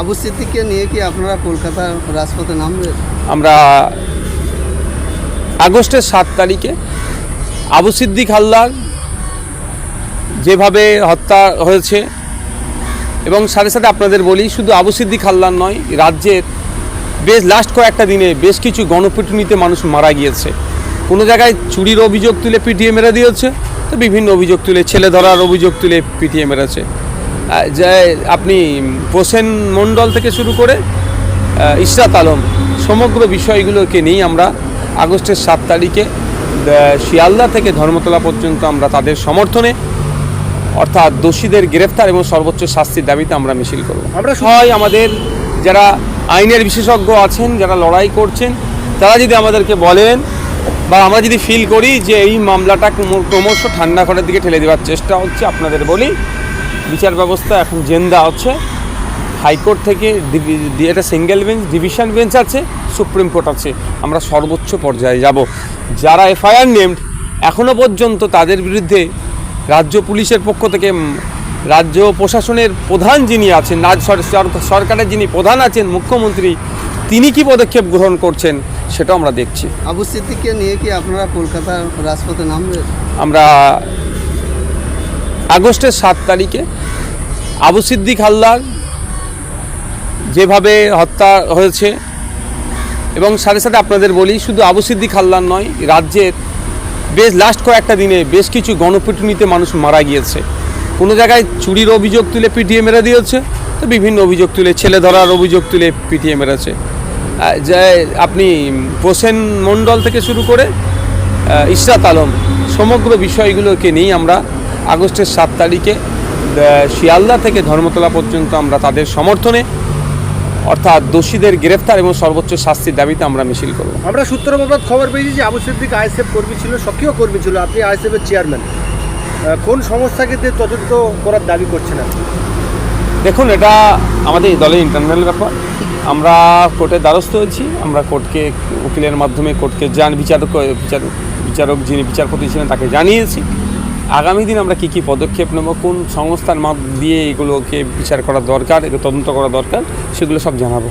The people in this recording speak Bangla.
আবু সিদ্দিককে নিয়ে কি আপনারা কলকাতার রাজপথে নামবেন? আমরা আগস্টের সাত তারিখে আবু সিদ্দিক হালদার যেভাবে হত্যা হয়েছে, এবং সাথে সাথে আপনাদের বলি, শুধু আবু সিদ্দিক হালদার নয়, রাজ্যের বেশ লাস্ট কয়েকটা দিনে বেশ কিছু গণপিটুনিতে মানুষ মারা গিয়েছে। কোনো জায়গায় চুরির অভিযোগ তুলে পিটিয়ে মেরে দিয়েছে, তো বিভিন্ন অভিযোগ তুলে ছেলে ধরার অভিযোগ তুলে পিটিয়ে মেরেছে। যে আপনি প্রসেন মণ্ডল থেকে শুরু করে ইশরাত আলম সমগ্র বিষয়গুলোকে নিয়েই আমরা আগস্টের সাত তারিখে শিয়ালদা থেকে ধর্মতলা পর্যন্ত আমরা তাদের সমর্থনে অর্থাৎ দোষীদের গ্রেফতার এবং সর্বোচ্চ শাস্তির দাবিতে আমরা মিছিল করব। আমরা সবাই আমাদের যারা আইনের বিশেষজ্ঞ আছেন যারা লড়াই করছেন তারা যদি আমাদেরকে বলেন বা আমরা যদি ফিল করি যে এই মামলাটা ক্রম- ক্রমশ ঠান্ডা ঘরের দিকে ঠেলে দেওয়ার চেষ্টা হচ্ছে আপনাদের বলি বিচার ব্যবস্থা এখন জেন্দা হচ্ছে। হাইকোর্ট থেকে একটা সিঙ্গেল বেঞ্চ ডিভিশন বেঞ্চ আছে সুপ্রিম কোর্ট আছে। আমরা সর্বোচ্চ পর্যায়ে যাব। যারা এফআইআর নেমড এখনও পর্যন্ত তাদের বিরুদ্ধে রাজ্য পুলিশের পক্ষ থেকে রাজ্য প্রশাসনের প্রধান যিনি আছেন রাজ্য সর- সর- সরকারের যিনি প্রধান আছেন মুখ্যমন্ত্রী তিনি কি পদক্ষেপ গ্রহণ করছেন সেটাও আমরা দেখছি। আবু সিদ্দিককে নিয়ে কি আপনারা কলকাতার রাজপথে নামবেন? আমরা আগস্টের সাত তারিখে আবু সিদ্দিক হালদার যেভাবে হত্যা হয়েছে, এবং সাথে সাথে আপনাদের বলি, শুধু আবু সিদ্দিক হালদার নয়, রাজ্যের বেশ লাস্ট কয়েকটা দিনে বেশ কিছু গণপিটুনিতে মানুষ মারা গিয়েছে। কোনো জায়গায় চুরির অভিযোগ তুলে পিটিয়ে মেরে দিয়েছে, তো বিভিন্ন অভিযোগ তুলে, ছেলে ধরার অভিযোগ তুলে পিটিয়ে মেরেছে। যে আপনি প্রসেন মণ্ডল থেকে শুরু করে ইশরাত আলম, সমগ্র বিষয়গুলোকে নিয়েই আমরা আগস্টের সাত তারিখে শিয়ালদা থেকে ধর্মতলা পর্যন্ত আমরা তাদের সমর্থনে অর্থাৎ দোষীদের গ্রেফতার এবং সর্বোচ্চ শাস্তির দাবিতে আমরা মিছিল করব। আমরা সূত্র মারফত খবর পেয়েছি যে আবু সিদ্দিক আইএসএফ কর্মী ছিল সক্রিয় কর্মী ছিল। আপনি আইএসএফ এর চেয়ারম্যান কোন দিয়ে তদন্ত করার দাবি করছেন আপনি? দেখুন এটা আমাদের এই দলের ইন্টারনাল ব্যাপার। আমরা কোর্টের দ্বারস্থ হয়েছি। আমরা কোর্টকে উকিলের মাধ্যমে কোর্টকে জান বিচারক বিচারক বিচারক যিনি বিচারপতি ছিলেন তাকে জানিয়েছি। আগামী দিন আমরা কী কী পদক্ষেপ নেব, কোন সংস্থার মাপ দিয়ে এগুলোকে বিচার করা দরকার তদন্ত করা দরকার, সেগুলো সব জানাব।